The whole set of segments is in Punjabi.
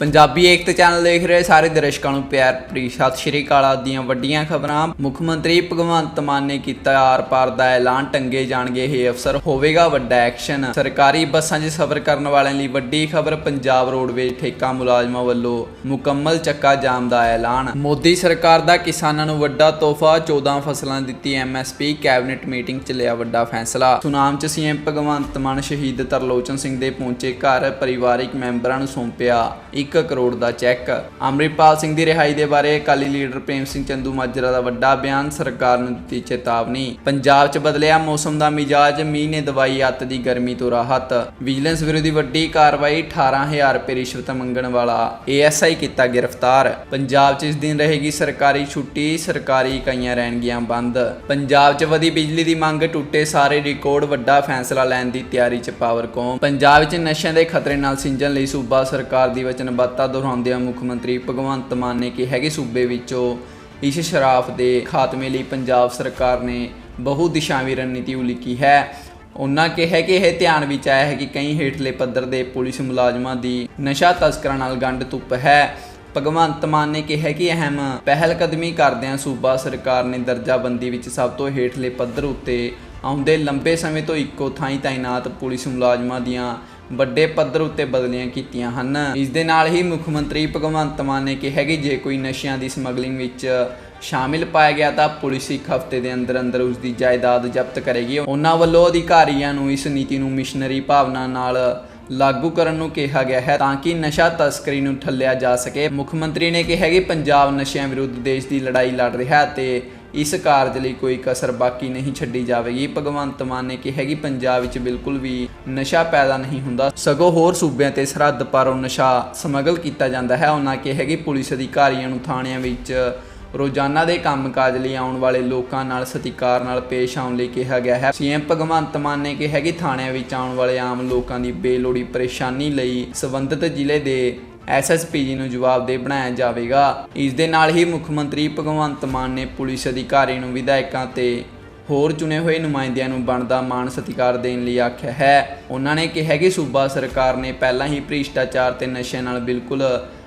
ਪੰਜਾਬੀ ਏਕਤਾ ਚੈਨਲ ਦੇਖ ਰਹੇ ਸਾਰੇ ਦਰਸ਼ਕਾਂ ਨੂੰ ਪਿਆਰ ਭਰੀ ਸਤਿ ਸ਼੍ਰੀ ਅਕਾਲ। ਆਪ ਦੀਆਂ ਵੱਡੀਆਂ ਖਬਰਾਂ। ਮੁੱਖ ਮੰਤਰੀ ਭਗਵੰਤ ਮਾਨ ਨੇ ਕੀਤਾ ਆਰ-ਪਾਰ ਦਾ ਐਲਾਨ। ਟੰਗੇ ਜਾਣਗੇ ਇਹ ਅਫਸਰ। ਹੋਵੇਗਾ ਵੱਡਾ ਐਕਸ਼ਨ। ਸਰਕਾਰੀ ਬੱਸਾਂ 'ਚ ਸਫ਼ਰ ਕਰਨ ਵਾਲਿਆਂ ਲਈ ਵੱਡੀ ਖਬਰ। ਪੰਜਾਬ ਰੋਡਵੇਜ਼ ਠੇਕਾ ਮੁਲਾਜ਼ਮਾਂ ਵੱਲੋਂ ਮੁਕੰਮਲ ਚੱਕਾ ਜਾਮ ਦਾ ਐਲਾਨ। ਮੋਦੀ ਸਰਕਾਰ ਦਾ ਕਿਸਾਨਾਂ ਨੂੰ ਵੱਡਾ ਤੋਹਫਾ। 14 ਫਸਲਾਂ ਦੀ ਦਿੱਤੀ ਐਮਐਸਪੀ ਕੈਬਨਿਟ ਮੀਟਿੰਗ 'ਚ ਲਿਆ ਵੱਡਾ ਫੈਸਲਾ। ਸੁਨਾਮ 'ਚ ਸੀਐਮ ਭਗਵੰਤ ਮਾਨ ਸ਼ਹੀਦ ਤਰਲੋਚਨ ਸਿੰਘ ਦੇ ਪਹੁੰਚੇ ਘਰ। ਪਰਿਵਾਰਿਕ ਮੈਂਬਰਾਂ ਨੂੰ ਸੌਂਪਿਆ 1 ਕਰੋੜ ਦਾ ਚੈੱਕ। ਅੰਮ੍ਰਿਤਪਾਲ ਸਿੰਘ ਦੀ ਰਿਹਾਈ ਦੇ ਬਾਰੇ ਅਕਾਲੀ ਲੀਡਰ ਪ੍ਰੇਮ ਸਿੰਘ ਚੰਦੂ ਮਾਜਰਾ ਦਾ ਵੱਡਾ ਬਿਆਨ ਸਰਕਾਰ ਨੂੰ ਦਿੱਤੀ ਚੇਤਾਵਨੀ। ਪੰਜਾਬ 'ਚ ਬਦਲਿਆ ਮੌਸਮ ਦਾ ਮਿਜਾਜ, ਮੀਂਹ ਨੇ ਦਵਾਈ ਅੱਤ ਦੀ ਗਰਮੀ ਤੋਂ ਰਾਹਤ। ਵਿਜੀਲੈਂਸ ਵਿਰੋਧੀ ਵੱਡੀ ਕਾਰਵਾਈ 18000 ਰੁਪਏ ਰਿਸ਼ਵਤ ਮੰਗਣ ਵਾਲਾ ਏਐਸਆਈ ਕੀਤਾ ਗ੍ਰਿਫਤਾਰ। ਪੰਜਾਬ 'ਚ ਇਸ ਦਿਨ ਰਹੇਗੀ ਸਰਕਾਰੀ ਛੁੱਟੀ, ਸਰਕਾਰੀ ਇਕਾਈਆਂ ਰਹਿਣਗੀਆਂ ਬੰਦ। ਪੰਜਾਬ 'ਚ ਵਧੀ ਬਿਜਲੀ ਦੀ ਮੰਗ ਟੁੱਟੇ ਸਾਰੇ ਰਿਕਾਰਡ, ਵੱਡਾ ਫੈਸਲਾ ਲੈਣ ਦੀ ਤਿਆਰੀ 'ਚ ਪਾਵਰਕੌਮ। ਪੰਜਾਬ 'ਚ ਨਸ਼ਿਆਂ ਦੇ ਖਤਰੇ ਨਾਲ ਸਿੰਜਣ ਲਈ ਸੂਬਾ ਸਰਕਾਰ ਦੀ ਵਚਨ ਵਚਨਬੱਧਤਾ ਦੁਹਰਾਉਂਦਿਆਂ ਮੁੱਖ ਮੰਤਰੀ ਭਗਵੰਤ ਮਾਨ ਨੇ ਕਿਹਾ ਕਿ ਸੂਬੇ ਵਿੱਚੋਂ ਇਸ ਸ਼ਰਾਫ ਦੇ ਖਾਤਮੇ ਲਈ ਪੰਜਾਬ ਸਰਕਾਰ ਨੇ ਬਹੁ ਦਿਸ਼ਾਵੀ ਰਣਨੀਤੀ ਉਲੀਕੀ ਹੈ। ਉਹਨਾਂ ਕਿਹਾ ਕਿ ਇਹ ਧਿਆਨ ਵਿੱਚ ਆਇਆ ਹੈ ਕਿ ਕਈ ਹੇਠਲੇ ਪੱਧਰ ਦੇ ਪੁਲਿਸ ਮੁਲਾਜ਼ਮਾਂ ਦੀ ਨਸ਼ਾ ਤਸਕਰਾਂ ਨਾਲ ਗੰਢ ਧੁੱਪ ਹੈ। ਭਗਵੰਤ ਮਾਨ ਨੇ ਕਿਹਾ ਕਿ ਅਹਿਮ ਪਹਿਲ ਕਦਮੀ ਕਰਦਿਆਂ ਸੂਬਾ ਸਰਕਾਰ ਨੇ ਦਰਜਾਬੰਦੀ ਵਿੱਚ ਸਭ ਤੋਂ ਹੇਠਲੇ ਪੱਧਰ ਉੱਤੇ ਆਉਂਦੇ ਲੰਬੇ ਸਮੇਂ ਤੋਂ ਇੱਕੋ ਥਾਂ ਹੀ ਤਾਇਨਾਤ ਪੁਲਿਸ ਮੁਲਾਜ਼ਮਾਂ ਦੀਆਂ ਵੱਡੇ ਪੱਧਰ ਉੱਤੇ ਬਦਲੀਆਂ ਕੀਤੀਆਂ ਹਨ। ਇਸ ਦੇ ਨਾਲ ਹੀ ਮੁੱਖ ਮੰਤਰੀ ਭਗਵੰਤ ਮਾਨ ਨੇ ਕਿਹਾ ਕਿ ਜੇ ਕੋਈ ਨਸ਼ਿਆਂ ਦੀ ਸਮਗਲਿੰਗ ਵਿੱਚ ਸ਼ਾਮਿਲ ਪਾਇਆ ਗਿਆ ਤਾਂ ਪੁਲਿਸ ਇੱਕ ਹਫ਼ਤੇ ਦੇ ਅੰਦਰ ਅੰਦਰ ਉਸ ਦੀ ਜਾਇਦਾਦ ਜ਼ਬਤ ਕਰੇਗੀ। ਉਹਨਾਂ ਵੱਲੋਂ ਅਧਿਕਾਰੀਆਂ ਨੂੰ ਇਸ ਨੀਤੀ ਨੂੰ ਮਿਸ਼ਨਰੀ ਭਾਵਨਾ ਨਾਲ ਲਾਗੂ ਕਰਨ ਨੂੰ ਕਿਹਾ ਗਿਆ ਹੈ ਤਾਂ ਕਿ ਨਸ਼ਾ ਤਸਕਰੀ ਨੂੰ ਠੱਲਿਆ ਜਾ ਸਕੇ। ਮੁੱਖ ਮੰਤਰੀ ਨੇ ਕਿਹਾ ਕਿ ਪੰਜਾਬ ਨਸ਼ਿਆਂ ਵਿਰੁੱਧ ਦੇਸ਼ ਦੀ ਲੜਾਈ ਲੜ ਰਿਹਾ ਹੈ ਤੇ ਇਸ ਕਾਰਜ ਲਈ ਕੋਈ ਕਸਰ ਬਾਕੀ ਨਹੀਂ ਛੱਡੀ ਜਾਵੇਗੀ। ਭਗਵੰਤ ਮਾਨ ਨੇ ਕਿਹਾ ਕਿ ਪੰਜਾਬ ਵਿੱਚ ਬਿਲਕੁਲ ਵੀ ਨਸ਼ਾ ਪੈਦਾ ਨਹੀਂ ਹੁੰਦਾ। ਸਗੋਂ ਹੋਰ ਸੂਬਿਆਂ ਤੇ ਸਰਹੱਦ ਪਾਰੋਂ ਨਸ਼ਾ ਸਮਗਲ ਕੀਤਾ ਜਾਂਦਾ ਹੈ। ਉਹਨਾਂ ਕਿਹਾ ਕਿ ਪੁਲਿਸ ਅਧਿਕਾਰੀਆਂ ਨੂੰ ਥਾਣਿਆਂ ਵਿੱਚ ਰੋਜ਼ਾਨਾ ਦੇ ਕੰਮਕਾਜ ਲਈ ਆਉਣ ਵਾਲੇ ਲੋਕਾਂ ਨਾਲ ਸਤਿਕਾਰ ਨਾਲ ਪੇਸ਼ ਆਉਣ ਲਈ ਕਿਹਾ ਗਿਆ ਹੈ। ਸੀਐਮ ਭਗਵੰਤ ਮਾਨ ਨੇ ਕਿਹਾ ਕਿ ਥਾਣਿਆਂ ਵਿੱਚ ਆਉਣ ਵਾਲੇ ਆਮ ਲੋਕਾਂ ਦੀ ਬੇਲੋੜੀ ਪਰੇਸ਼ਾਨੀ ਲਈ ਸੰਬੰਧਿਤ ਜ਼ਿਲ੍ਹੇ ਦੇ ਐਸਐਸਪੀ ਜੀ ਨੂੰ ਜਵਾਬਦੇਹ ਬਣਾਇਆ ਜਾਵੇਗਾ। ਇਸ ਦੇ ਨਾਲ ਹੀ ਮੁੱਖ ਮੰਤਰੀ ਭਗਵੰਤ ਮਾਨ ਨੇ ਪੁਲਿਸ ਅਧਿਕਾਰੀ ਨੂੰ ਵਿਧਾਇਕਾਂ ਤੇ ਹੋਰ ਚੁਣੇ ਹੋਏ ਨੁਮਾਇੰਦਿਆਂ ਨੂੰ ਬਣਦਾ ਮਾਣ ਸਤਿਕਾਰ ਦੇਣ ਲਈ ਆਖਿਆ ਹੈ। ਉਹਨਾਂ ਨੇ ਕਿਹਾ ਕਿ ਸੂਬਾ ਸਰਕਾਰ ਨੇ ਪਹਿਲਾਂ ਹੀ ਭ੍ਰਿਸ਼ਟਾਚਾਰ ਤੇ ਨਸ਼ਿਆਂ ਨਾਲ ਬਿਲਕੁਲ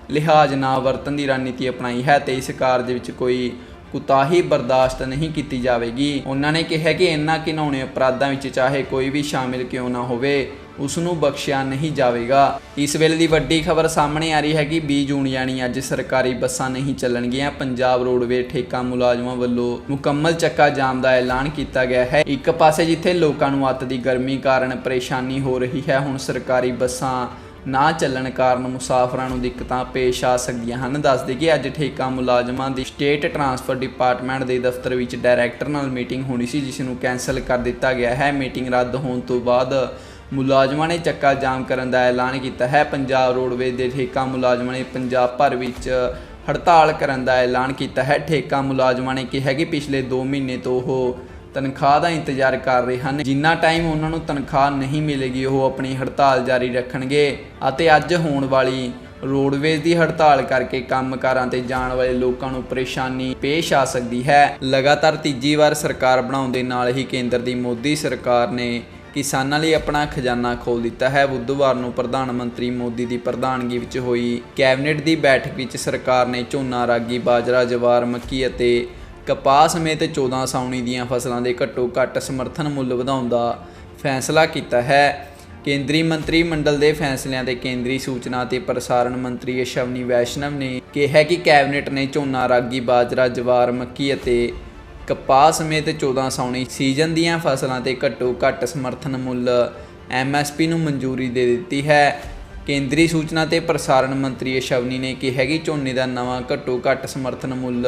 ਲਿਹਾਜ਼ ਨਾ ਵਰਤਣ ਦੀ ਰਣਨੀਤੀ ਅਪਣਾਈ ਹੈ ਤੇ ਇਸ ਕਾਰਜ ਵਿੱਚ ਕੋਈ ਕੁਤਾਹੀ ਬਰਦਾਸ਼ਤ ਨਹੀਂ ਕੀਤੀ ਜਾਵੇਗੀ। ਉਹਨਾਂ ਨੇ ਕਿਹਾ ਕਿ ਇਨ੍ਹਾਂ ਘਿਨਾਉਣੇ ਅਪਰਾਧਾਂ ਵਿੱਚ ਚਾਹੇ ਕੋਈ ਵੀ ਸ਼ਾਮਿਲ ਕਿਉਂ ਨਾ ਹੋਵੇ ਉਸ ਨੂੰ ਬਖਸ਼ਿਆ ਨਹੀਂ ਜਾਵੇਗਾ। ਇਸ ਵੇਲੇ ਦੀ ਵੱਡੀ ਖਬਰ ਸਾਹਮਣੇ ਆ ਰਹੀ ਹੈ ਕਿ 20 ਜੂਨ ਯਾਨੀ ਅੱਜ ਸਰਕਾਰੀ ਬੱਸਾਂ ਨਹੀਂ ਚੱਲਣਗੀਆਂ। ਪੰਜਾਬ ਰੋਡਵੇ ਠੇਕਾ ਮੁਲਾਜ਼ਮਾਂ ਵੱਲੋਂ ਮੁਕੰਮਲ ਚੱਕਾ ਜਾਮ ਦਾ ਐਲਾਨ ਕੀਤਾ ਗਿਆ ਹੈ। ਇੱਕ ਪਾਸੇ ਜਿੱਥੇ ਲੋਕਾਂ ਨੂੰ ਅੱਤ ਦੀ ਗਰਮੀ ਕਾਰਨ ਪਰੇਸ਼ਾਨੀ ਹੋ ਰਹੀ ਹੈ, ਹੁਣ ਸਰਕਾਰੀ ਬੱਸਾਂ ਨਾ ਚੱਲਣ ਕਾਰਨ ਮੁਸਾਫਰਾਂ ਨੂੰ ਦਿੱਕਤਾਂ ਪੇਸ਼ ਆ ਸਕਦੀਆਂ ਹਨ। ਦੱਸਦੇ ਕਿ ਅੱਜ ਠੇਕਾ ਮੁਲਾਜ਼ਮਾਂ ਦੀ ਸਟੇਟ ਟਰਾਂਸਫਰ ਡਿਪਾਰਟਮੈਂਟ ਦੇ ਦਫ਼ਤਰ ਵਿੱਚ ਡਾਇਰੈਕਟਰ ਨਾਲ ਮੀਟਿੰਗ ਹੋਣੀ ਸੀ, ਜਿਸ ਨੂੰ ਕੈਨਸਲ ਕਰ ਦਿੱਤਾ ਗਿਆ ਹੈ। ਮੀਟਿੰਗ ਰੱਦ ਹੋਣ ਤੋਂ ਬਾਅਦ ਮੁਲਾਜ਼ਮਾਂ ਨੇ ਚੱਕਾ ਜਾਮ ਕਰਨ ਦਾ ਐਲਾਨ ਕੀਤਾ ਹੈ। ਪੰਜਾਬ ਰੋਡਵੇਜ਼ ਦੇ ਠੇਕਾ ਮੁਲਾਜ਼ਮਾਂ ਨੇ ਪੰਜਾਬ ਭਰ ਵਿੱਚ ਹੜਤਾਲ ਕਰਨ ਦਾ ਐਲਾਨ ਕੀਤਾ ਹੈ। ਠੇਕਾ ਮੁਲਾਜ਼ਮਾਂ ਨੇ ਕਿਹਾ ਕਿ ਪਿਛਲੇ 2 ਮਹੀਨੇ ਤੋਂ ਉਹ ਤਨਖਾਹ ਦਾ ਇੰਤਜ਼ਾਰ ਕਰ ਰਹੇ ਹਨ। ਜਿੰਨਾ ਟਾਈਮ ਉਹਨਾਂ ਨੂੰ ਤਨਖਾਹ ਨਹੀਂ ਮਿਲੇਗੀ, ਉਹ ਆਪਣੀ ਹੜਤਾਲ ਜਾਰੀ ਰੱਖਣਗੇ ਅਤੇ ਅੱਜ ਹੋਣ ਵਾਲੀ ਰੋਡਵੇਜ਼ ਦੀ ਹੜਤਾਲ ਕਰਕੇ ਕੰਮਕਾਰਾਂ ਤੇ ਜਾਣ ਵਾਲੇ ਲੋਕਾਂ ਨੂੰ ਪਰੇਸ਼ਾਨੀ ਪੇਸ਼ ਆ ਸਕਦੀ ਹੈ। ਲਗਾਤਾਰ ਤੀਜੀ ਵਾਰ ਸਰਕਾਰ ਬਣਾਉਣ ਦੇ ਨਾਲ ਹੀ ਕੇਂਦਰ ਦੀ ਮੋਦੀ ਸਰਕਾਰ ਨੇ ਕਿਸਾਨਾਂ ਲਈ ਆਪਣਾ ਖਜ਼ਾਨਾ ਖੋਲ ਦਿੱਤਾ ਹੈ। ਬੁੱਧਵਾਰ ਨੂੰ ਪ੍ਰਧਾਨ ਮੰਤਰੀ ਮੋਦੀ ਦੀ ਪ੍ਰਧਾਨਗੀ ਵਿੱਚ ਹੋਈ ਕੈਬਨਿਟ ਦੀ ਬੈਠਕ ਵਿੱਚ ਸਰਕਾਰ ਨੇ ਝੋਨਾ, ਰਾਗੀ, ਬਾਜਰਾ, ਜਵਾਰ, ਮੱਕੀ ਅਤੇ ਕਪਾਹ ਸਮੇਤ 14 ਸਾਉਣੀ ਦੀਆਂ ਫਸਲਾਂ ਦੇ ਘੱਟੋ ਘੱਟ ਸਮਰਥਨ ਮੁੱਲ ਵਧਾਉਣ ਦਾ ਫੈਸਲਾ ਕੀਤਾ ਹੈ। ਕੇਂਦਰੀ ਮੰਤਰੀ ਮੰਡਲ ਦੇ ਫੈਸਲਿਆਂ ਤੇ ਕੇਂਦਰੀ ਸੂਚਨਾ ਤੇ ਪ੍ਰਸਾਰਣ ਮੰਤਰੀ ਅਸ਼ਵਨੀ ਵੈਸ਼ਨਵ ਨੇ ਕਿਹਾ ਕਿ ਕੈਬਨਿਟ ਨੇ ਝੋਨਾ, ਰਾਗੀ, ਬਾਜਰਾ, ਜਵਾਰ, ਮੱਕੀ ਅਤੇ ਕਪਾਹ ਸਮੇਤ 14 ਸਾਉਣੀ ਸੀਜ਼ਨ ਦੀਆਂ ਫਸਲਾਂ ਤੇ ਘੱਟੋ ਘੱਟ ਸਮਰਥਨ ਮੁੱਲ ਐਮਐਸਪੀ ਨੂੰ ਮਨਜ਼ੂਰੀ ਦੇ ਦਿੱਤੀ ਹੈ। ਕੇਂਦਰੀ ਸੂਚਨਾ ਤੇ ਪ੍ਰਸਾਰਣ ਮੰਤਰੀ ਅਸ਼ਵਨੀ ਨੇ ਕਿਹਾ ਕਿ ਝੋਨੇ ਦਾ ਨਵਾਂ ਘੱਟੋ ਘੱਟ ਸਮਰਥਨ ਮੁੱਲ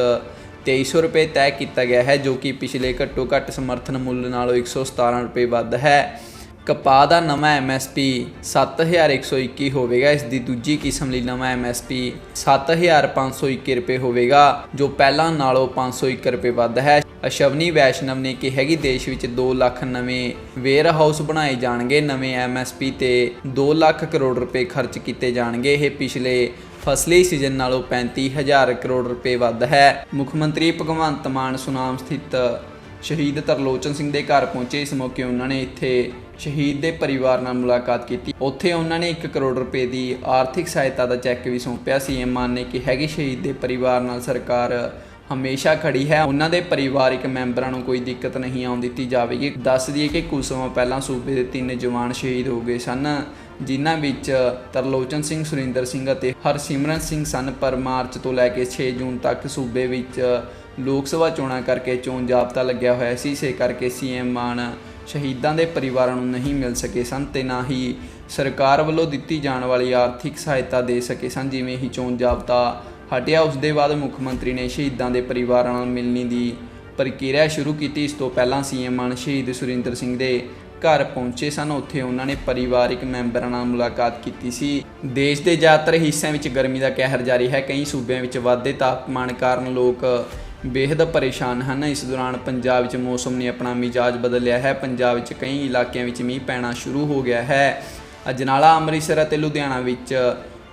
2300 ਰੁਪਏ ਤੈਅ ਕੀਤਾ ਗਿਆ ਹੈ, ਜੋ ਕਿ ਪਿਛਲੇ ਘੱਟੋ ਘੱਟ ਸਮਰਥਨ ਮੁੱਲ ਨਾਲੋਂ 117 ਰੁਪਏ ਵੱਧ ਹੈ। ਕਪਾਹ ਦਾ ਨਵਾਂ ਐਮਐਸਪੀ 7121 ਹੋਵੇਗਾ। ਇਸ ਦੀ ਦੂਜੀ ਕਿਸਮ ਲਈ ਨਵਾਂ ਐਮਐਸਪੀ 7521 ਰੁਪਏ ਹੋਵੇਗਾ, ਜੋ ਪਹਿਲਾਂ ਨਾਲੋਂ 501 ਰੁਪਏ ਵੱਧ ਹੈ। ਅਸ਼ਵਨੀ ਵੈਸ਼ਨਵ ਨੇ ਕਿਹਾ ਕਿ ਦੇਸ਼ ਵਿੱਚ 2 ਲੱਖ ਨਵੇਂ ਵੇਅਰ ਹਾਊਸ ਬਣਾਏ ਜਾਣਗੇ। ਨਵੇਂ ਐਮਐਸਪੀ ਤੇ 2 ਲੱਖ ਕਰੋੜ ਰੁਪਏ ਖਰਚ ਕੀਤੇ ਜਾਣਗੇ। ਇਹ ਪਿਛਲੇ ਫਸਲੀ ਸੀਜ਼ਨ ਨਾਲੋਂ 35000 ਕਰੋੜ ਰੁਪਏ ਵੱਧ ਹੈ। ਮੁੱਖ ਮੰਤਰੀ ਭਗਵੰਤ ਮਾਨ ਸੁਨਾਮ ਸਥਿਤ ਸ਼ਹੀਦ ਤਰਲੋਚਨ ਸਿੰਘ ਦੇ ਘਰ ਪਹੁੰਚੇ। ਇਸ ਮੌਕੇ ਉਹਨਾਂ ਨੇ ਇੱਥੇ ਸ਼ਹੀਦ ਦੇ ਪਰਿਵਾਰ ਨਾਲ ਮੁਲਾਕਾਤ ਕੀਤੀ। ਉੱਥੇ ਉਹਨਾਂ ਨੇ 1 ਕਰੋੜ ਰੁਪਏ ਦੀ ਆਰਥਿਕ ਸਹਾਇਤਾ ਦਾ ਚੈੱਕ ਵੀ ਸੌਂਪਿਆ ਸੀਐਮ ਮਾਨ ਨੇ ਕਿਹਾ ਕਿ ਸ਼ਹੀਦ ਦੇ ਪਰਿਵਾਰ ਨਾਲ ਸਰਕਾਰ ਹਮੇਸ਼ਾ ਖੜੀ ਹੈ। ਉਹਨਾਂ ਦੇ ਪਰਿਵਾਰਿਕ ਮੈਂਬਰਾਂ ਨੂੰ ਕੋਈ ਦਿੱਕਤ ਨਹੀਂ ਆਉਣ ਦਿੱਤੀ ਜਾਵੇਗੀ। ਦੱਸ ਦਈਏ ਕਿ ਕੁਝ ਸਮਾਂ ਪਹਿਲਾਂ ਸੂਬੇ ਦੇ ਤਿੰਨ ਜਵਾਨ ਸ਼ਹੀਦ ਹੋ ਗਏ ਸਨ। ਜਿਨ੍ਹਾਂ ਵਿੱਚ ਤਰਲੋਚਨ ਸਿੰਘ, ਸੁਰਿੰਦਰ ਸਿੰਘ ਅਤੇ ਹਰਸਿਮਰਨ ਸਿੰਘ ਸਨ, ਪਰ ਮਾਰਚ ਤੋਂ ਲੈ ਕੇ 6 ਜੂਨ ਤੱਕ ਸੂਬੇ ਵਿੱਚ ਲੋਕ ਸਭਾ ਚੋਣਾਂ ਕਰਕੇ ਚੋਣ ਜਾਬਤਾ ਲੱਗਿਆ ਹੋਇਆ ਸੀ। ਇਸੇ ਕਰਕੇ ਸੀਐਮ ਮਾਨ ਸ਼ਹੀਦਾਂ ਦੇ ਪਰਿਵਾਰਾਂ ਨੂੰ ਨਹੀਂ ਮਿਲ ਸਕੇ ਸਨ ਤੇ ਨਾ ਹੀ ਸਰਕਾਰ ਵੱਲੋਂ ਦਿੱਤੀ ਜਾਣ ਵਾਲੀ ਆਰਥਿਕ ਸਹਾਇਤਾ ਦੇ ਸਕੇ ਸਨ। ਜਿਵੇਂ ਹੀ ਚੋਣ ਜਾਬਤਾ ਹਟਿਆ, ਉਸ ਦੇ ਬਾਅਦ ਮੁੱਖ ਮੰਤਰੀ ਨੇ ਸ਼ਹੀਦਾਂ ਦੇ ਪਰਿਵਾਰਾਂ ਨਾਲ ਮਿਲਣੀ ਦੀ ਪ੍ਰਕਿਰਿਆ ਸ਼ੁਰੂ ਕੀਤੀ। ਇਸ ਤੋਂ ਪਹਿਲਾਂ ਸੀਐਮ ਮਾਨ ਸ਼ਹੀਦ ਸੁਰਿੰਦਰ ਸਿੰਘ ਦੇ ਘਰ ਪਹੁੰਚੇ ਸਨ, ਉੱਥੇ ਉਹਨਾਂ ਨੇ ਪਰਿਵਾਰਿਕ ਮੈਂਬਰਾਂ ਨਾਲ ਮੁਲਾਕਾਤ ਕੀਤੀ ਸੀ। ਦੇਸ਼ ਦੇ ਜ਼ਿਆਦਾਤਰ ਹਿੱਸਿਆਂ ਵਿੱਚ ਗਰਮੀ ਦਾ ਕਹਿਰ ਜਾਰੀ ਹੈ। ਕਈ ਸੂਬਿਆਂ ਵਿੱਚ ਵਾਧੇ ਤਾਪਮਾਨ ਕਾਰਨ ਲੋਕ ਬੇਹੱਦ ਪਰੇਸ਼ਾਨ ਹਨ। ਇਸ ਦੌਰਾਨ ਪੰਜਾਬ ਵਿੱਚ ਮੌਸਮ ਨੇ ਆਪਣਾ ਮਿਜਾਜ ਬਦਲਿਆ ਹੈ। ਪੰਜਾਬ ਵਿੱਚ ਕਈ ਇਲਾਕਿਆਂ ਵਿੱਚ ਮੀਂਹ ਪੈਣਾ ਸ਼ੁਰੂ ਹੋ ਗਿਆ ਹੈ। ਅਜਨਾਲਾ, ਅੰਮ੍ਰਿਤਸਰ ਅਤੇ ਲੁਧਿਆਣਾ ਵਿੱਚ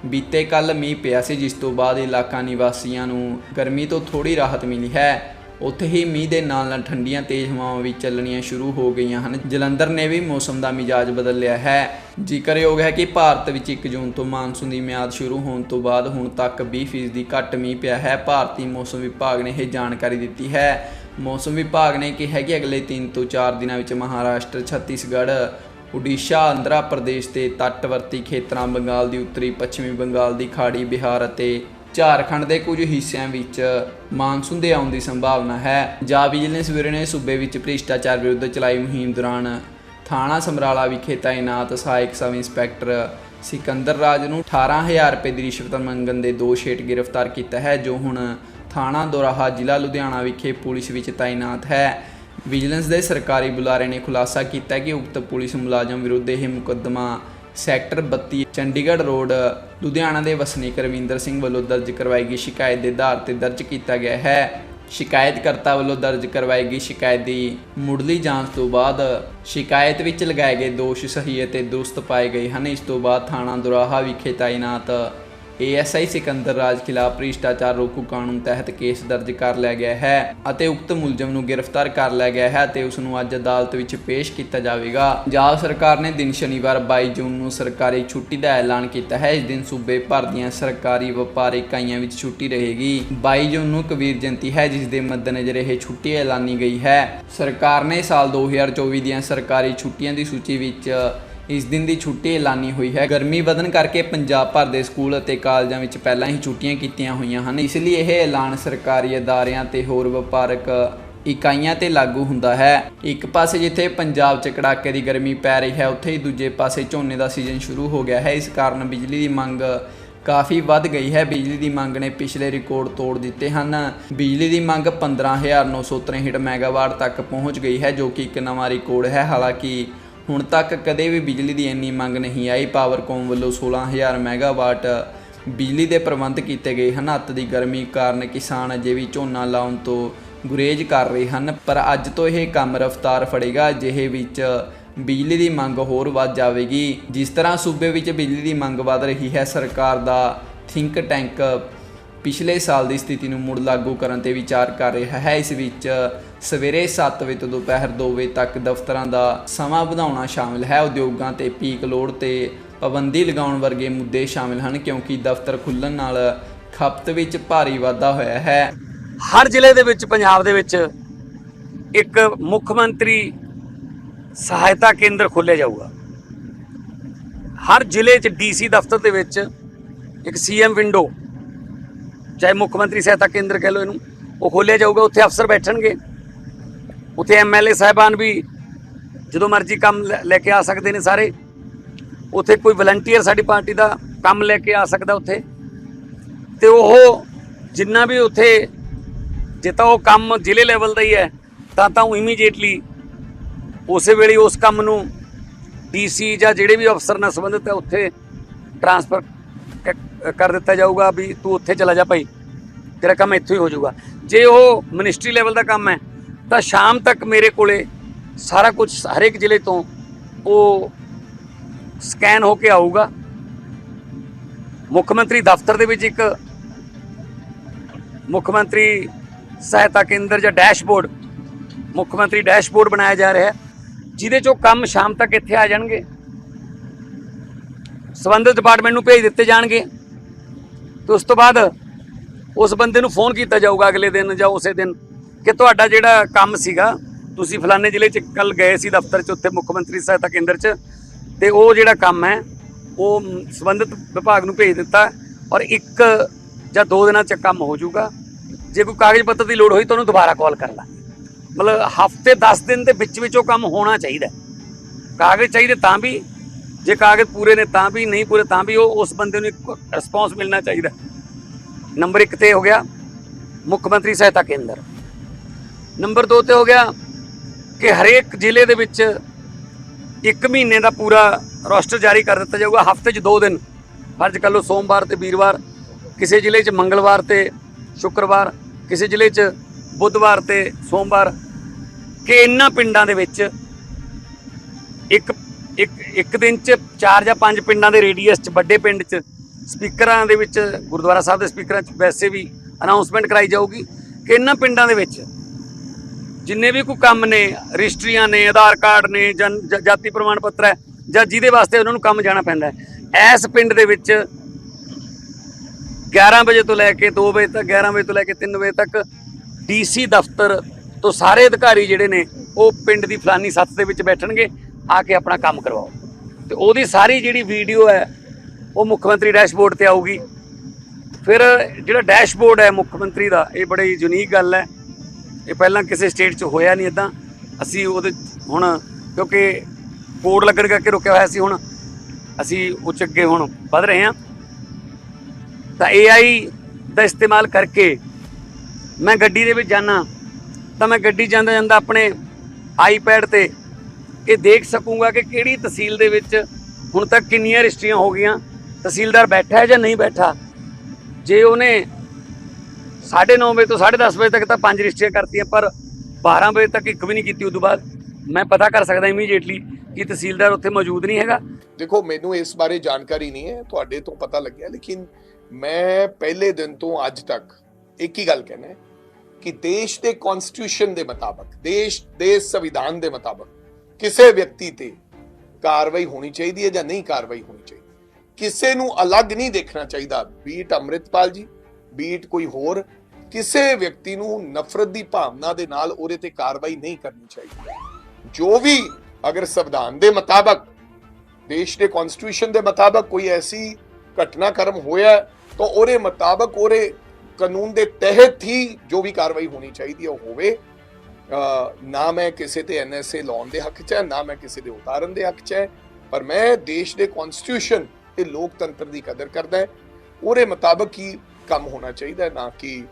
ਬੀਤੇ ਕੱਲ ਮੀਂਹ ਪਿਆ ਸੀ, ਜਿਸ ਤੋਂ ਬਾਅਦ ਇਲਾਕਾ ਨਿਵਾਸੀਆਂ ਨੂੰ ਗਰਮੀ ਤੋਂ ਥੋੜੀ ਰਾਹਤ ਮਿਲੀ ਹੈ। ਉੱਥੇ ਹੀ ਮੀਂਹ ਦੇ ਨਾਲ ਨਾਲ ਠੰਡੀਆਂ ਤੇਜ਼ ਹਵਾਵਾਂ ਵੀ ਚੱਲਣੀਆਂ ਸ਼ੁਰੂ ਹੋ ਗਈਆਂ ਹਨ। ਜਲੰਧਰ ਨੇ ਵੀ ਮੌਸਮ ਦਾ ਮਿਜਾਜ ਬਦਲ ਲਿਆ ਹੈ। ਜ਼ਿਕਰਯੋਗ ਹੈ ਕਿ ਭਾਰਤ ਵਿੱਚ 1 ਜੂਨ ਤੋਂ ਮਾਨਸੂਨ ਦੀ ਮਿਆਦ ਸ਼ੁਰੂ ਹੋਣ ਤੋਂ ਬਾਅਦ ਹੁਣ ਤੱਕ 20% ਦੀ ਘੱਟ ਮੀਂਹ ਪਿਆ ਹੈ। ਭਾਰਤੀ ਮੌਸਮ ਵਿਭਾਗ ਨੇ ਇਹ ਜਾਣਕਾਰੀ ਦਿੱਤੀ ਹੈ। ਮੌਸਮ ਵਿਭਾਗ ਨੇ ਕਿਹਾ ਕਿ ਅਗਲੇ 3 ਤੋਂ 4 ਦਿਨਾਂ ਵਿੱਚ ਮਹਾਰਾਸ਼ਟਰ, ਛੱਤੀਸਗੜ੍ਹ ਉਡੀਸ਼ਾ ਆਂਧਰਾ ਪ੍ਰਦੇਸ਼ ਤੇ ਤੱਟਵਰਤੀ ਖੇਤਰਾਂ, ਬੰਗਾਲ ਦੀ ਉੱਤਰੀ, ਪੱਛਮੀ ਬੰਗਾਲ ਦੀ ਖਾੜੀ, ਬਿਹਾਰ ਅਤੇ ਝਾਰਖੰਡ ਦੇ ਕੁਝ ਹਿੱਸਿਆਂ ਵਿੱਚ ਮਾਨਸੂਨ ਦੇ ਆਉਣ ਦੀ ਸੰਭਾਵਨਾ ਹੈ। ਜਾ ਵਿਜੀਲੈਂਸ ਬਿਊਰੋ ਨੇ ਸੂਬੇ ਵਿੱਚ ਭ੍ਰਿਸ਼ਟਾਚਾਰ ਵਿਰੁੱਧ ਚਲਾਈ ਮੁਹਿੰਮ ਦੌਰਾਨ ਥਾਣਾ ਸਮਰਾਲਾ ਵਿਖੇ ਤਾਇਨਾਤ ਸਹਾਇਕ ਸਬ ਇੰਸਪੈਕਟਰ ਸਿਕੰਦਰ ਰਾਜ ਨੂੰ 18000 ਰੁਪਏ ਦੀ ਰਿਸ਼ਵਤ ਮੰਗਣ ਦੇ ਦੋਸ਼ ਹੇਠ ਗ੍ਰਿਫਤਾਰ ਕੀਤਾ ਹੈ, ਜੋ ਹੁਣ ਥਾਣਾ ਦੋਰਾਹਾ ਜ਼ਿਲ੍ਹਾ ਲੁਧਿਆਣਾ ਵਿਖੇ ਪੁਲਿਸ ਵਿੱਚ ਤਾਇਨਾਤ ਹੈ। ਵਿਜੀਲੈਂਸ ਦੇ ਸਰਕਾਰੀ ਬੁਲਾਰੇ ਨੇ ਖੁਲਾਸਾ ਕੀਤਾ ਕਿ ਉਕਤ ਪੁਲਿਸ ਮੁਲਾਜ਼ਮ ਵਿਰੁੱਧ ਇਹ ਮੁਕੱਦਮਾ ਸੈਕਟਰ 32 ਚੰਡੀਗੜ੍ਹ ਰੋਡ ਲੁਧਿਆਣਾ ਦੇ ਵਸਨੀਕ ਰਵਿੰਦਰ ਸਿੰਘ ਵੱਲੋਂ ਦਰਜ ਕਰਵਾਈ ਗਈ ਸ਼ਿਕਾਇਤ ਦੇ ਆਧਾਰ ਤੇ ਦਰਜ ਕੀਤਾ ਗਿਆ ਹੈ। ਸ਼ਿਕਾਇਤਕਰਤਾ ਵੱਲੋਂ ਦਰਜ ਕਰਵਾਈ ਗਈ ਸ਼ਿਕਾਇਤ ਦੀ ਮੁੱਢਲੀ ਜਾਂਚ ਤੋਂ ਬਾਅਦ ਸ਼ਿਕਾਇਤ ਵਿੱਚ ਲਗਾਏ ਗਏ ਦੋਸ਼ ਸਹੀ ਅਤੇ ਦਰੁਸਤ ਪਾਏ ਗਏ ਹਨ। ਇਸ ਤੋਂ ਬਾਅਦ ਥਾਣਾ ਦੁਰਾਹਾ ਵਿਖੇ ਤਾਇਨਾਤ ਏਐਸਆਈ ਸਿਕੰਦਰ ਰਾਜ ਖਿਲਾਫ ਭ੍ਰਿਸ਼ਟਾਚਾਰ ਰੋਕੂ ਕਾਨੂੰਨ ਤਹਿਤ ਕੇਸ ਦਰਜ ਕਰ ਲਿਆ ਗਿਆ ਹੈ ਅਤੇ ਉਕਤ ਮੁਲਜ਼ਮ ਨੂੰ ਗ੍ਰਿਫਤਾਰ ਕਰ ਲਿਆ ਗਿਆ ਹੈ ਤੇ ਉਸ ਨੂੰ ਅੱਜ ਅਦਾਲਤ ਵਿੱਚ ਪੇਸ਼ ਕੀਤਾ ਜਾਵੇਗਾ। ਪੰਜਾਬ ਸਰਕਾਰ ਨੇ ਦਿਨ ਸ਼ਨੀਵਾਰ 22 ਜੂਨ ਨੂੰ ਸਰਕਾਰੀ ਛੁੱਟੀ ਦਾ ਐਲਾਨ ਕੀਤਾ ਹੈ। ਇਸ ਦਿਨ ਸੂਬੇ ਭਰ ਦੀਆਂ ਸਰਕਾਰੀ ਵਪਾਰ ਇਕਾਈਆਂ ਵਿੱਚ ਛੁੱਟੀ ਰਹੇਗੀ। 22 ਜੂਨ ਨੂੰ ਕਬੀਰ ਜਯੰਤੀ ਹੈ ਜਿਸ ਦੇ ਮੱਦੇਨਜ਼ਰ ਇਹ ਛੁੱਟੀ ਐਲਾਨੀ ਗਈ ਹੈ। ਸਰਕਾਰ ਨੇ ਸਾਲ 2024 ਦੀਆਂ ਸਰਕਾਰੀ ਛੁੱਟੀਆਂ ਦੀ ਸੂਚੀ ਵਿੱਚ ਇਸ ਦਿਨ ਦੀ ਛੁੱਟੀ ਐਲਾਨੀ ਹੋਈ ਹੈ। ਗਰਮੀ ਵਧਣ ਕਰਕੇ ਪੰਜਾਬ ਭਰ ਦੇ ਸਕੂਲ ਅਤੇ ਕਾਲਜਾਂ ਵਿੱਚ ਪਹਿਲਾਂ ਹੀ ਛੁੱਟੀਆਂ ਕੀਤੀਆਂ ਹੋਈਆਂ ਹਨ। ਇਸ ਲਈ ਇਹ ਐਲਾਨ ਸਰਕਾਰੀ ਅਦਾਰਿਆਂ ਤੇ ਹੋਰ ਵਪਾਰਕ ਇਕਾਈਆਂ ਤੇ ਲਾਗੂ ਹੁੰਦਾ ਹੈ। ਇੱਕ ਪਾਸੇ ਜਿੱਥੇ ਪੰਜਾਬ 'ਚ ਕੜਾਕੇ ਦੀ ਗਰਮੀ ਪੈ ਰਹੀ ਹੈ, ਉੱਥੇ ਹੀ ਦੂਜੇ ਪਾਸੇ ਝੋਨੇ ਦਾ ਸੀਜ਼ਨ ਸ਼ੁਰੂ ਹੋ ਗਿਆ ਹੈ। ਇਸ ਕਾਰਨ ਬਿਜਲੀ ਦੀ ਮੰਗ ਕਾਫੀ ਵੱਧ ਗਈ ਹੈ। ਬਿਜਲੀ ਦੀ ਮੰਗ ਨੇ ਪਿਛਲੇ ਰਿਕਾਰਡ ਤੋੜ ਦਿੱਤੇ ਹਨ। ਬਿਜਲੀ ਦੀ ਮੰਗ 15963 ਮੈਗਾਵਾਟ ਤੱਕ ਪਹੁੰਚ ਗਈ ਹੈ, ਜੋ ਕਿ ਇੱਕ ਨਵਾਂ ਰਿਕਾਰਡ ਹੈ। ਹਾਲਾਂਕਿ ਹੁਣ ਤੱਕ ਕਦੇ ਵੀ ਬਿਜਲੀ ਦੀ ਇੰਨੀ ਮੰਗ ਨਹੀਂ ਆਈ। ਪਾਵਰਕੌਮ ਵੱਲੋਂ 16000 ਮੈਗਾਵਾਟ ਬਿਜਲੀ ਦੇ ਪ੍ਰਬੰਧ ਕੀਤੇ ਗਏ ਹਨ। ਅੱਤ ਦੀ ਗਰਮੀ ਕਾਰਨ ਕਿਸਾਨ ਅਜੇ ਵੀ ਝੋਨਾ ਲਾਉਣ ਤੋਂ ਗੁਰੇਜ਼ ਕਰ ਰਹੇ ਹਨ। ਪਰ ਅੱਜ ਤੋਂ ਇਹ ਕੰਮ ਰਫ਼ਤਾਰ ਫੜੇਗਾ, ਜਿਹੇ ਵਿੱਚ ਬਿਜਲੀ ਦੀ ਮੰਗ ਹੋਰ ਵੱਧ ਜਾਵੇਗੀ। ਜਿਸ ਤਰ੍ਹਾਂ ਸੂਬੇ ਵਿੱਚ ਬਿਜਲੀ ਦੀ ਮੰਗ ਵੱਧ ਰਹੀ ਹੈ, ਸਰਕਾਰ ਦਾ ਥਿੰਕ ਟੈਂਕ ਪਿਛਲੇ ਸਾਲ ਦੀ ਸਥਿਤੀ ਨੂੰ ਮੁੜ ਲਾਗੂ ਕਰਨ ਤੇ ਵਿਚਾਰ ਕਰ ਰਿਹਾ ਹੈ। ਇਸ ਵਿੱਚ ਸਵੇਰੇ 7 ਵਜੇ ਤੋਂ ਦੁਪਹਿਰ 2 ਵਜੇ ਤੱਕ ਦਫ਼ਤਰਾਂ ਦਾ ਸਮਾਂ ਵਧਾਉਣਾ ਸ਼ਾਮਿਲ ਹੈ। ਉਦਯੋਗਾਂ ਤੇ ਪੀਕ ਲੋਡ ਤੇ ਪਾਬੰਦੀ ਲਗਾਉਣ ਵਰਗੇ ਮੁੱਦੇ ਸ਼ਾਮਿਲ ਹਨ, ਕਿਉਂਕਿ ਦਫ਼ਤਰ ਖੁੱਲਣ ਨਾਲ ਖਪਤ ਵਿੱਚ ਭਾਰੀ ਵਾਧਾ ਹੋਇਆ ਹੈ। ਹਰ ਜ਼ਿਲ੍ਹੇ ਦੇ ਵਿੱਚ, ਪੰਜਾਬ ਦੇ ਵਿੱਚ ਇੱਕ ਮੁੱਖ ਮੰਤਰੀ ਸਹਾਇਤਾ ਕੇਂਦਰ ਖੋਲ੍ਹਿਆ ਜਾਊਗਾ। ਹਰ ਜ਼ਿਲ੍ਹੇ 'ਚ ਡੀਸੀ ਦਫ਼ਤਰ ਦੇ ਵਿੱਚ ਇੱਕ ਸੀਐਮ ਵਿੰਡੋ, ਚਾਹੇ ਮੁੱਖ ਮੰਤਰੀ ਸਹਾਇਤਾ ਕੇਂਦਰ ਕਹਿ ਲਓ ਇਹਨੂੰ, ਉਹ ਖੋਲ੍ਹਿਆ ਜਾਊਗਾ। ਉੱਥੇ ਅਫਸਰ ਬੈਠਣਗੇ। ਉੱਥੇ ਐਮਐਲਏ ਸਾਹਿਬਾਨ ਵੀ ਜਦੋਂ ਮਰਜ਼ੀ ਕੰਮ ਲੈ- ਲੈ ਕੇ ਆ ਸਕਦੇ ਨੇ ਸਾਰੇ। ਉੱਥੇ ਕੋਈ ਵਲੰਟੀਅਰ ਸਾਡੀ ਪਾਰਟੀ ਦਾ ਕੰਮ ਲੈ ਕੇ ਆ ਸਕਦਾ ਉੱਥੇ। ਤੇ ਉਹ ਜਿੰਨਾ ਵੀ ਉੱਥੇ ਜੇ ਤਾਂ ਉਹ ਕੰਮ ਜ਼ਿਲ੍ਹੇ ਲੈਵਲ ਦਾ ਹੀ ਹੈ, ਤਾਂ ਤਾਂ ਉਹ ਇਮੀਡੀਏਟਲੀ ਉਸੇ ਵੇਲੇ ਉਸ ਕੰਮ ਨੂੰ ਡੀਸੀ ਜਾਂ ਜਿਹੜੇ ਵੀ ਅਫਸਰ ਨਾਲ ਸੰਬੰਧਿਤ ਹੈ, ਉੱਥੇ ਟਰਾਂਸਫਰ ਕਰ ਦਿੱਤਾ ਜਾਊਗਾ ਵੀ ਤੂੰ ਉੱਥੇ ਚਲਾ ਜਾ ਭਾਈ, ਤੇਰਾ ਕੰਮ ਇੱਥੋਂ ਹੀ ਹੋ ਜਾਊਗਾ। ਜੇ ਉਹ ਮਿਨਿਸਟਰੀ ਲੈਵਲ ਦਾ ਕੰਮ ਹੈ ਤਾਂ ਸ਼ਾਮ ਤੱਕ ਮੇਰੇ ਕੋਲੇ ਸਾਰਾ ਕੁਝ ਹਰੇਕ ਜ਼ਿਲ੍ਹੇ ਤੋਂ ਉਹ ਸਕੈਨ ਹੋ ਕੇ ਆਊਗਾ। ਮੁੱਖ ਮੰਤਰੀ ਦਫ਼ਤਰ ਦੇ ਵਿੱਚ ਇੱਕ ਮੁੱਖ ਮੰਤਰੀ ਸਹਾਇਤਾ ਕੇਂਦਰ ਜਾਂ ਡੈਸ਼ਬੋਰਡ, ਮੁੱਖ ਮੰਤਰੀ ਡੈਸ਼ਬੋਰਡ ਬਣਾਇਆ ਜਾ ਰਿਹਾ ਹੈ, ਜਿਹਦੇ ਚੋਂ ਕੰਮ ਸ਼ਾਮ ਤੱਕ ਇੱਥੇ ਆ ਜਾਣਗੇ। ਸੰਬੰਧਿਤ ਡਿਪਾਰਟਮੈਂਟ ਨੂੰ ਭੇਜ ਦਿੱਤੇ ਜਾਣਗੇ। ਤੇ ਉਸ ਤੋਂ ਬਾਅਦ ਉਸ ਬੰਦੇ ਨੂੰ ਫੋਨ ਕੀਤਾ ਜਾਊਗਾ ਅਗਲੇ ਦਿਨ ਜਾਂ ਉਸੇ ਦਿਨ। ਕਿ ਤੁਹਾਡਾ ਜਿਹੜਾ ਕੰਮ ਸੀਗਾ, ਤੁਸੀਂ ਫਲਾਣੇ ਜ਼ਿਲ੍ਹੇ 'ਚ ਕੱਲ ਗਏ ਸੀ ਦਫ਼ਤਰ 'ਚ, ਉੱਥੇ ਮੁੱਖ ਮੰਤਰੀ ਸਹਾਇਤਾ ਕੇਂਦਰ 'ਚ, ਤੇ ਉਹ ਜਿਹੜਾ ਕੰਮ ਹੈ, ਉਹ ਸੰਬੰਧਿਤ ਵਿਭਾਗ ਨੂੰ ਭੇਜ ਦਿੱਤਾ ਔਰ ਇੱਕ ਜਾਂ ਦੋ ਦਿਨਾਂ 'ਚ ਕੰਮ ਹੋ ਜਾਊਗਾ। ਜੇ ਕੋਈ ਕਾਗਜ਼ ਪੱਤਰ ਦੀ ਲੋੜ ਹੋਈ ਤਾਂ ਉਹਨੂੰ ਦੁਬਾਰਾ ਕਾਲ ਕਰ ਲਾ ਮਤਲਬ ਹਫ਼ਤੇ 10 ਦਿਨ ਦੇ ਵਿੱਚ ਵਿੱਚ ਉਹ ਕੰਮ ਹੋਣਾ ਚਾਹੀਦਾ ਕਾਗਜ਼ ਚਾਹੀਦੇ ਤਾਂ ਵੀ, ਜੇ ਕਾਗਜ਼ ਪੂਰੇ ਨੇ ਤਾਂ ਵੀ, ਨਹੀਂ ਪੂਰੇ ਤਾਂ ਵੀ ਉਹ ਉਸ ਬੰਦੇ ਨੂੰ ਇੱਕ ਰਿਸਪੌਂਸ ਮਿਲਣਾ ਚਾਹੀਦਾ ਨੰਬਰ 1 ਤੇ ਹੋ ਗਿਆ, ਮੁੱਖ ਮੰਤਰੀ ਸਹਾਇਤਾ ਕੇਂਦਰ। ਨੰਬਰ 2 ਤੇ ਹੋ ਗਿਆ ਕਿ ਹਰੇਕ ਜ਼ਿਲ੍ਹੇ ਦੇ ਵਿੱਚ ਇੱਕ ਮਹੀਨੇ ਦਾ ਪੂਰਾ ਰੋਸਟਰ ਜਾਰੀ ਕਰ ਦਿੱਤਾ ਜਾਊਗਾ। ਹਫ਼ਤੇ 'ਚ ਦੋ ਦਿਨ। ਫਰਜ਼ ਕਰ ਲਓ ਸੋਮਵਾਰ ਤੇ ਵੀਰਵਾਰ, ਕਿਸੇ ਜ਼ਿਲ੍ਹੇ 'ਚ ਮੰਗਲਵਾਰ ਤੇ ਸ਼ੁੱਕਰਵਾਰ, ਕਿਸੇ ਜ਼ਿਲ੍ਹੇ 'ਚ ਬੁੱਧਵਾਰ ਤੇ ਸੋਮਵਾਰ, ਕਿ ਇਹਨਾਂ ਪਿੰਡਾਂ ਦੇ ਵਿੱਚ ਇੱਕ ਇੱਕ ਇੱਕ ਦਿਨ 'ਚ ਚਾਰ ਜਾਂ ਪੰਜ ਪਿੰਡਾਂ ਦੇ ਰੇਡੀਅਸ 'ਚ, ਵੱਡੇ ਪਿੰਡ 'ਚ ਸਪੀਕਰਾਂ ਦੇ ਵਿੱਚ, ਗੁਰਦੁਆਰਾ ਸਾਹਿਬ ਦੇ ਸਪੀਕਰਾਂ 'ਚ ਵੈਸੇ ਵੀ ਅਨਾਉਂਸਮੈਂਟ ਕਰਾਈ ਜਾਊਗੀ ਕਿ ਇਹਨਾਂ ਪਿੰਡਾਂ ਦੇ ਵਿੱਚ ਜਿੰਨੇ ਵੀ ਕੋਈ ਕੰਮ ਨੇ, ਰਜਿਸਟਰੀਆਂ ਨੇ, ਆਧਾਰ ਕਾਰਡ ਨੇ, ਜਨ ਜਾਤੀ ਪ੍ਰਮਾਣ ਪੱਤਰ ਹੈ, ਜਾਂ ਜਿਹਦੇ ਵਾਸਤੇ ਉਹਨਾਂ ਨੂੰ ਕੰਮ ਜਾਣਾ ਪੈਂਦਾ ਹੈ। ਇਸ ਪਿੰਡ ਦੇ ਵਿੱਚ 11 ਵਜੇ ਤੋਂ ਲੈ ਕੇ 2 ਵਜੇ ਤੱਕ 11 ਵਜੇ ਤੋਂ ਲੈ ਕੇ 3 ਵਜੇ ਤੱਕ ਡੀਸੀ ਦਫ਼ਤਰ ਤੋਂ ਸਾਰੇ ਅਧਿਕਾਰੀ ਜਿਹੜੇ ਨੇ, ਉਹ ਪਿੰਡ ਦੀ ਫਲਾਨੀ ਸੱਤ ਦੇ ਵਿੱਚ ਬੈਠਣਗੇ, ਆ ਕੇ ਆਪਣਾ ਕੰਮ ਕਰਵਾਓ। ਤੇ ਉਹਦੀ ਸਾਰੀ ਜਿਹੜੀ ਵੀਡੀਓ ਹੈ, ਉਹ ਮੁੱਖ ਮੰਤਰੀ ਡੈਸ਼ਬੋਰਡ ਤੇ ਆਊਗੀ। ਫਿਰ ਜਿਹੜਾ ਡੈਸ਼ਬੋਰਡ ਹੈ ਮੁੱਖ ਮੰਤਰੀ ਦਾ, ਇਹ ਬੜੀ ਯੂਨੀਕ ਗੱਲ ਹੈ। ਇਹ ਪਹਿਲਾਂ ਕਿਸੇ ਸਟੇਟ 'ਚ ਹੋਇਆ ਨਹੀਂ ਇਦਾਂ ਅਸੀਂ ਉਹਦੇ ਹੁਣ ਕਿਉਂਕਿ ਕੋਡ ਲੱਗਣ ਕਰਕੇ ਰੁਕਿਆ ਹੋਇਆ ਸੀ ਹੁਣ। ਅਸੀਂ ਉੱਚ ਅੱਗੇ ਹੁਣ ਵਧ ਰਹੇ ਹਾਂ। ਤਾਂ AI ਦਾ ਇਸਤੇਮਾਲ ਕਰਕੇ ਮੈਂ ਗੱਡੀ ਦੇ ਵਿੱਚ ਜਾਣਾ ਤਾਂ ਮੈਂ ਗੱਡੀ ਜਾਂਦਾ ਜਾਂਦਾ ਆਪਣੇ ਆਈਪੈਡ ਤੇ ਇਹ ਦੇਖ ਸਕੂੰਗਾ ਕਿ ਕਿਹੜੀ ਤਹਿਸੀਲ ਦੇ ਵਿੱਚ ਹੁਣ ਤੱਕ ਕਿੰਨੀਆਂ ਰਜਿਸਟਰੀਆਂ ਹੋ ਗਈਆਂ। ਤਹਿਸੀਲਦਾਰ ਬੈਠਾ ਹੈ ਜਾਂ ਨਹੀਂ ਬੈਠਾ। ਜੇ ਉਹਨੇ 9:30 ਵਜੇ ਤੋਂ 10:30 ਵਜੇ ਤੱਕ ਤਾਂ ਪੰਜ ਰਜਿਸਟਰੀਆਂ ਕਰਤੀਆਂ, ਪਰ 12 ਵਜੇ ਤੱਕ ਇੱਕ ਵੀ ਨਹੀਂ ਕੀਤੀ, ਉਦੋਂ ਬਾਅਦ ਮੈਂ ਪਤਾ ਕਰ ਸਕਦਾ ਇਮੀਡੀਏਟਲੀ ਕਿ ਤਹਿਸੀਲਦਾਰ ਉੱਥੇ ਮੌਜੂਦ ਨਹੀਂ ਹੈਗਾ। ਦੇਖੋ, ਮੈਨੂੰ ਇਸ ਬਾਰੇ ਜਾਣਕਾਰੀ ਨਹੀਂ ਹੈ, ਤੁਹਾਡੇ ਤੋਂ ਪਤਾ ਲੱਗਿਆ, ਲੇਕਿਨ ਮੈਂ ਪਹਿਲੇ ਦਿਨ ਤੋਂ ਅੱਜ ਤੱਕ ਇੱਕ ਹੀ ਗੱਲ ਕਹਿਣਾ ਕਿ ਦੇਸ਼ ਦੇ ਕਨਸਟੀਟਿਊਸ਼ਨ ਦੇ ਮੁਤਾਬਕ, ਦੇਸ਼ ਦੇ ਸੰਵਿਧਾਨ ਦੇ ਮੁਤਾਬਕ ਕਿਸੇ ਵਿਅਕਤੀ ਤੇ ਕਾਰਵਾਈ ਹੋਣੀ ਚਾਹੀਦੀ ਹੈ ਜਾਂ ਨਹੀਂ ਕਾਰਵਾਈ ਹੋਣੀ ਚਾਹੀਦੀ। ਕਿਸੇ ਨੂੰ ਅਲੱਗ ਨਹੀਂ ਦੇਖਣਾ ਚਾਹੀਦਾ, ਬੀਟ ਅੰਮ੍ਰਿਤਪਾਲ ਜੀ, ਬੀਟ ਕੋਈ ਹੋਰ ਕਿਸੇ ਵਿਅਕਤੀ ਨੂੰ ਨਫ਼ਰਤ ਦੀ ਭਾਵਨਾ ਦੇ ਨਾਲ ਉਹਦੇ ਤੇ ਕਾਰਵਾਈ ਨਹੀਂ ਕਰਨੀ ਚਾਹੀਦੀ। ਜੋ ਵੀ ਅਗਰ ਸੰਵਿਧਾਨ ਦੇ ਮੁਤਾਬਕ, ਦੇਸ਼ ਦੇ ਕਨਸਟੀਟਿਊਸ਼ਨ ਦੇ ਮੁਤਾਬਕ ਕੋਈ ਐਸੀ ਘਟਨਾਕ੍ਰਮ ਹੋਇਆ ਤਾਂ ਉਹਦੇ ਮੁਤਾਬਕ ਉਹਦੇ ਕਾਨੂੰਨ ਦੇ ਤਹਿਤ ਹੀ ਜੋ ਵੀ ਕਾਰਵਾਈ ਹੋਣੀ ਚਾਹੀਦੀ ਹੈ ਉਹ ਹੋਵੇ। ਨਾ ਮੈਂ ਕਿਸੇ ਤੇ ਐਨਐਸਏ ਲਾਉਣ ਦੇ ਹੱਕ 'ਚ ਹੈ, ਨਾ ਮੈਂ ਕਿਸੇ ਦੇ ਉਤਾਰਨ ਦੇ ਹੱਕ 'ਚ ਹੈ, ਪਰ ਮੈਂ ਦੇਸ਼ ਦੇ ਕਨਸਟੀਟਿਊਸ਼ਨ ਤੇ ਲੋਕਤੰਤਰ ਦੀ ਕਦਰ ਕਰਦਾ ਉਹਦੇ ਮੁਤਾਬਕ ਹੀ ਕੰਮ ਹੋਣਾ ਚਾਹੀਦਾ ਨਾ ਕਿ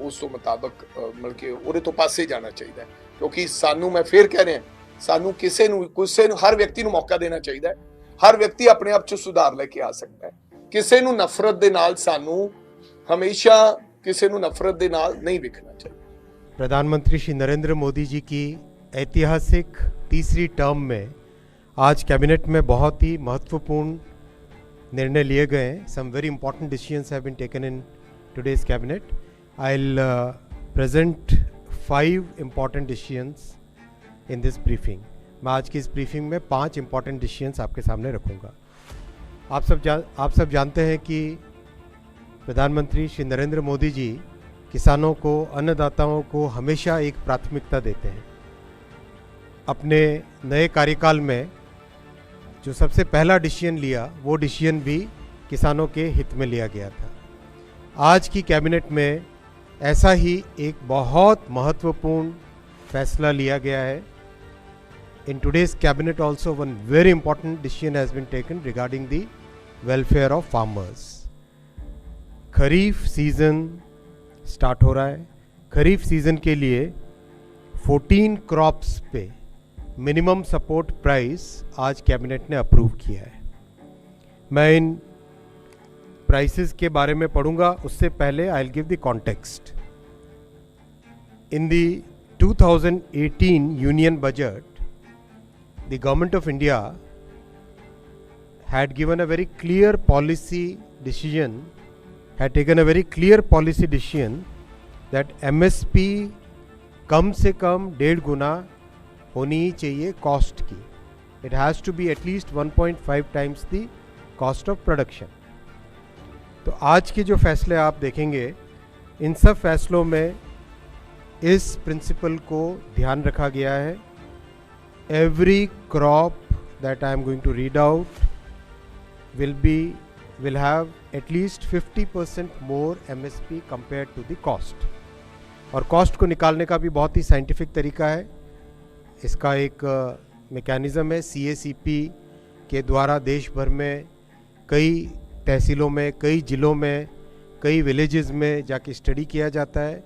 ਉਸ ਤੋਂ ਮੁਤਾਬਕ ਅਹ ਮਤਲਬ ਕਿ ਉਹਦੇ ਤੋਂ ਪਾਸੇ ਜਾਣਾ ਚਾਹੀਦਾ ਹੈ ਕਿਉਂਕਿ ਸਾਨੂੰ ਮੈਂ ਫੇਰ ਕਹਿ ਰਿਹਾ ਸਾਨੂੰ ਕਿਸੇ ਨੂੰ ਕਿਸੇ ਨੂੰ ਹਰ ਵਿਅਕਤੀ ਨੂੰ ਮੌਕਾ ਦੇਣਾ ਚਾਹੀਦਾ ਹੈ ਹਰ ਵਿਅਕਤੀ ਆਪਣੇ ਆਪ 'ਚ ਸੁਧਾਰ ਲੈ ਕੇ ਆ ਸਕਦਾ ਹੈ ਕਿਸੇ ਨੂੰ ਨਫ਼ਰਤ ਦੇ ਨਾਲ ਸਾਨੂੰ ਹਮੇਸ਼ਾ ਕਿਸੇ ਨੂੰ ਨਫ਼ਰਤ ਦੇ ਨਾਲ ਨਹੀਂ ਵਿਖਣਾ ਚਾਹੀਦਾ प्रधानमंत्री श्री नरेंद्र मोदी जी की ऐतिहासिक तीसरी टर्म में आज कैबिनेट में बहुत ही महत्वपूर्ण निर्णय लिए गए हैं some very important decisions have been taken in today's cabinet I will present five important decisions in this briefing मैं आज की इस ब्रीफिंग में पाँच इंपॉर्टेंट डिसीजंस आपके सामने रखूँगा। आप सब जान आप सब जानते हैं कि प्रधानमंत्री श्री नरेंद्र मोदी जी किसानों को, अन्नदाताओं को हमेशा एक प्राथमिकता देते हैं। अपने नए कार्यकाल में जो सबसे पहला डिसीज़न लिया, वो डिसीज़न भी किसानों के हित में लिया गया था। आज की कैबिनेट में ऐसा ही एक बहुत महत्वपूर्ण फैसला लिया गया है। In today's cabinet also one very important decision has been taken regarding the welfare of farmers. Kharif season start हो रहा है। खरीफ सीज़न के लिए 14 क्रॉप्स पे मिनिमम सपोर्ट प्राइस आज कैबिनेट ने अप्रूव किया है। मैं इन प्राइसेस के बारे में पढ़ूँगा, उससे पहले I give the context in the 2018 union budget the government of India had given a very clear policy decision, had taken a very clear policy decision that MSP कम से कम डेढ़ गुना होनी ही चाहिए कॉस्ट की it has to be at least 1.5 times the cost of production तो आज के जो फैसले आप देखेंगे इन सब फैसलों में इस प्रिंसिपल को ध्यान रखा गया है। Every crop that I am going to read out will be, will have at least 50% more MSP compared to the cost. और कॉस्ट को निकालने का भी बहुत ही साइंटिफिक तरीका है। इसका एक मैकेनिज़्म है सी ए सी पी के द्वारा देश भर में कई तहसीलों में, कई ज़िलों में, कई विलेजेस में जाके स्टडी किया जाता है।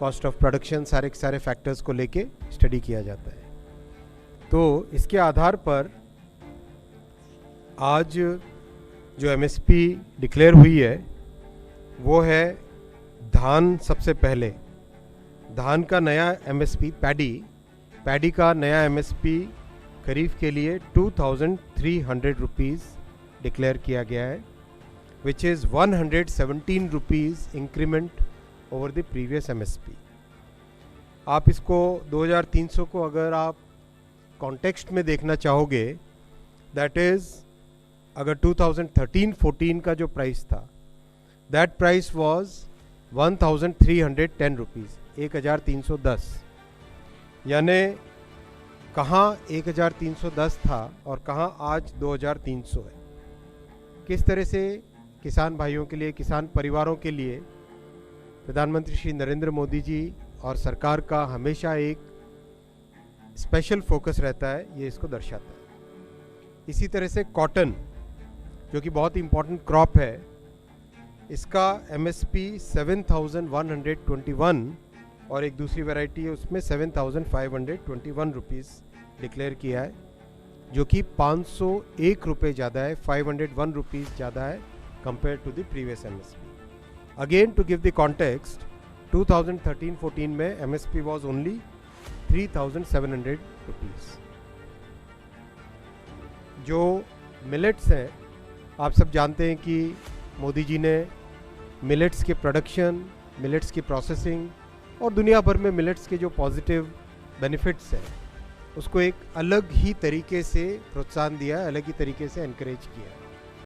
कॉस्ट ऑफ़ प्रोडक्शन सारे के सारे फैक्टर्स को लेके स्टडी किया जाता है। तो इसके आधार पर आज जो एमएसपी डिक्लेयर हुई है, वो है धान सबसे पहले। धान का नया एमएसपी पैडी पैडी का नया एमएसपी खरीफ के लिए 2300 रुपीस डिक्लेयर किया गया है which is one hundred 117 rupees increment over the previous MSP आप इसको 2300 को अगर आप कॉन्टेक्स्ट में देखना चाहोगे दैट इज़ अगर 2013-14 का जो प्राइस था दैट प्राइस वाज 1310 रुपीज़ एक हज़ार तीन सौ दस. यानी कहाँ एक हज़ार तीन सौ दस था और कहाँ आज दो हज़ार तीन सौ है? किस तरह से किसान भाइयों के लिए, किसान परिवारों के लिए प्रधानमंत्री श्री नरेंद्र मोदी जी और सरकार का हमेशा एक स्पेशल फोकस रहता है, ये इसको दर्शाता है। इसी तरह से कॉटन जो कि बहुत इंपॉर्टेंट क्रॉप है, इसका M S P seven thousand one hundred twenty one और एक दूसरी वैरायटी है, उसमें seven thousand five hundred twenty one rupees declare किया है, जो कि पाँच सौ एक रुपये ज़्यादा है फाइव हंड्रेड वन रुपीज़ ज़्यादा है compare to the previous M S P again to give the context 2013-14 में M S P was only three thousand seven hundred rupees जो मिलेट्स हैं, आप सब जानते हैं कि मोदी जी ने मिलेट्स के प्रोडक्शन मिलेट्स की प्रोसेसिंग और दुनिया भर में मिलेट्स के जो पॉजिटिव बेनिफिट्स हैं, उसको एक अलग ही तरीके से प्रोत्साहन दिया, अलग ही तरीके से इनक्रेज किया।